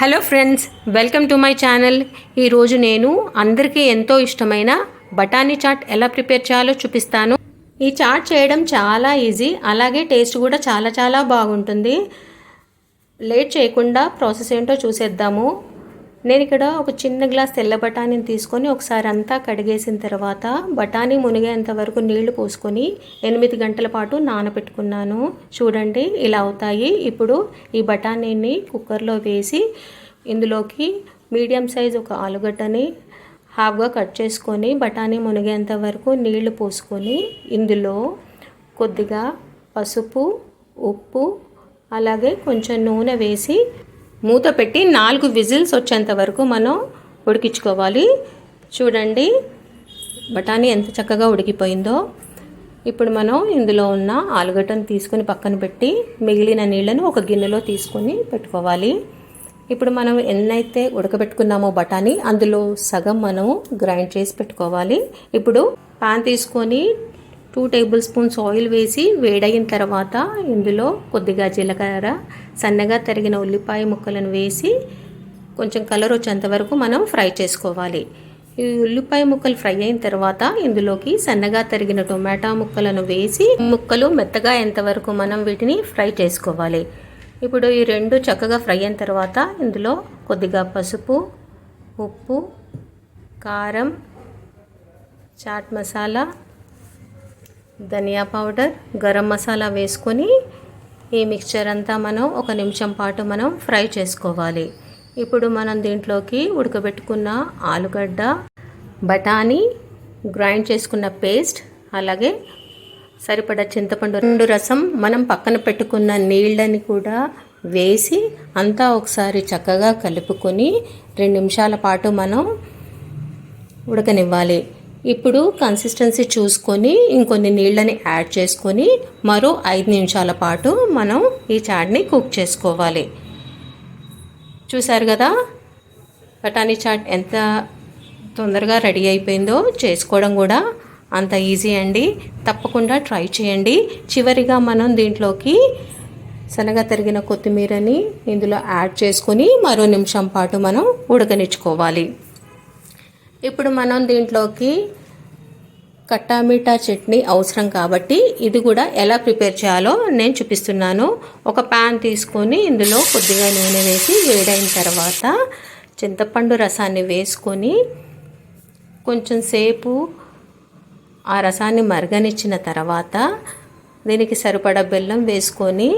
Hello friends welcome to my channel. ఈరోజు నేను అందరికీ ఎంతో ఇష్టమైన బఠానీ చాట్ ఎలా ప్రిపేర్ చేయాలో చూపిస్తాను. ఈ చాట్ చేయడం చాలా ఈజీ అలాగే టేస్ట్ కూడా చాలా చాలా బాగుంటుంది. లేట్ చేయకుండా ప్రాసెస్ ఏంటో చూసేద్దాము. నేను ఇక్కడ ఒక చిన్న గ్లాస్ తెల్ల బఠానీని తీసుకొని ఒకసారి అంతా కడిగేసిన తర్వాత బఠానీ మునిగేంత వరకు నీళ్ళు పోసుకొని ఎనిమిది గంటల పాటు నానబెట్టుకున్నాను. చూడండి ఇలా అవుతాయి. ఇప్పుడు ఈ బఠానీని కుక్కర్లో వేసి ఇందులోకి మీడియం సైజ్ ఒక ఆలుగడ్డని హాఫ్గా కట్ చేసుకొని బఠానీ మునిగేంత వరకు నీళ్ళు పోసుకొని ఇందులో కొద్దిగా పసుపు ఉప్పు అలాగే కొంచెం నూనె వేసి మూత పెట్టి నాలుగు విజిల్స్ వచ్చేంత వరకు మనం ఉడికించుకోవాలి. చూడండి బఠానీ ఎంత చక్కగా ఉడికిపోయిందో. ఇప్పుడు మనం ఇందులో ఉన్న ఆలుగడ్డను తీసుకొని పక్కన పెట్టి మిగిలిన నీళ్ళను ఒక గిన్నెలో తీసుకొని పెట్టుకోవాలి. ఇప్పుడు మనం ఎన్నైతే ఉడకబెట్టుకున్నామో బఠానీ అందులో సగం మనం గ్రైండ్ చేసి పెట్టుకోవాలి. ఇప్పుడు పాన్ తీసుకొని టూ టేబుల్ స్పూన్స్ ఆయిల్ వేసి వేడయిన తర్వాత ఇందులో కొద్దిగా జీలకర్ర సన్నగా తరిగిన ఉల్లిపాయ ముక్కలను వేసి కొంచెం కలర్ వచ్చేంత వరకు మనం ఫ్రై చేసుకోవాలి. ఈ ఉల్లిపాయ ముక్కలు ఫ్రై అయిన తర్వాత ఇందులోకి సన్నగా తరిగిన టొమాటో ముక్కలను వేసి ముక్కలు మెత్తగా ఎంతవరకు మనం వీటిని ఫ్రై చేసుకోవాలి. ఇప్పుడు ఈ రెండు చక్కగా ఫ్రై అయిన తర్వాత ఇందులో కొద్దిగా పసుపు ఉప్పు కారం చాట్ మసాలా ధనియా పౌడర్ గరం మసాలా వేసుకొని ఈ మిక్చర్ అంతా మనం ఒక నిమిషం పాటు మనం ఫ్రై చేసుకోవాలి. ఇప్పుడు మనం దీంట్లోకి ఉడకబెట్టుకున్న ఆలుగడ్డ బఠానీ గ్రైండ్ చేసుకున్న పేస్ట్ అలాగే సరిపడా చింతపండు రెండు రసం మనం పక్కన పెట్టుకున్న నీళ్ళని కూడా వేసి అంతా ఒకసారి చక్కగా కలుపుకొని రెండు నిమిషాల పాటు మనం ఉడకనివ్వాలి. ఇప్పుడు కన్సిస్టెన్సీ చూసుకొని ఇంకొన్ని నీళ్ళని యాడ్ చేసుకొని మరో ఐదు నిమిషాల పాటు మనం ఈ చాట్ని కుక్ చేసుకోవాలి. చూసారు కదా? బఠానీ చాట్ ఎంత తొందరగా రెడీ అయిపోయిందో చేసుకోవడం కూడా అంత ఈజీ అండి. తప్పకుండా ట్రై చేయండి. చివరిగా మనం దీంట్లోకి శనగ తరిగిన కొత్తిమీరని ఇందులో యాడ్ చేసుకొని మరో నిమిషం పాటు మనం ఉడకనిచ్చుకోవాలి. ఇప్పుడు మనం దీంట్లోకి కట్టామీఠా చట్నీ అవసరం కాబట్టి ఇది కూడా ఎలా ప్రిపేర్ చేయాలో నేను చూపిస్తున్నాను. ఒక ప్యాన్ తీసుకొని ఇందులో కొద్దిగా నూనె వేసి వేడైన తర్వాత చింతపండు రసాన్ని వేసుకొని కొంచెం సేపు ఆ రసాన్ని మరగనిచ్చిన తర్వాత దీనికి సరిపడా బెల్లం వేసుకొని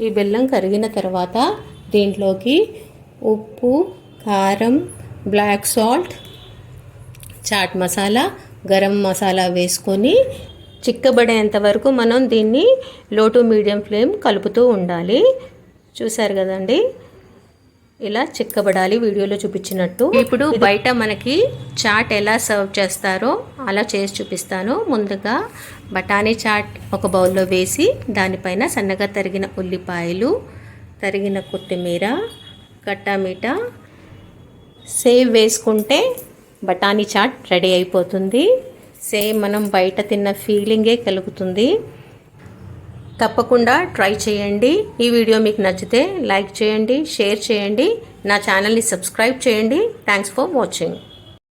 ఈ బెల్లం కరిగిన తర్వాత దీంట్లోకి ఉప్పు కారం బ్లాక్ సాల్ట్ చాట్ మసాలా గరం మసాలా వేసుకొని చిక్కబడేంత వరకు మనం దీన్ని లో టు మీడియం ఫ్లేమ్ కలుపుతూ ఉండాలి. చూసారు కదండి? ఇలా చిక్కబడాలి వీడియోలో చూపించినట్టు. ఇప్పుడు బయట మనకి చాట్ ఎలా సర్వ్ చేస్తారో అలా చేసి చూపిస్తాను. ముందుగా బఠానీ చాట్ ఒక బౌల్లో వేసి దానిపైన సన్నగా తరిగిన ఉల్లిపాయలు తరిగిన కొత్తిమీర కట్టామీట సేవ్ వేసుకుంటే బఠానీ చాట్ రెడీ అయిపోతుంది. సేమ్ మనం బయట తిన్న ఫీలింగే కలుగుతుంది. తప్పకుండా ట్రై చేయండి. ఈ వీడియో మీకు నచ్చితే లైక్ చేయండి షేర్ చేయండి. నా ఛానల్ని సబ్స్క్రైబ్ చేయండి. Thanks for watching.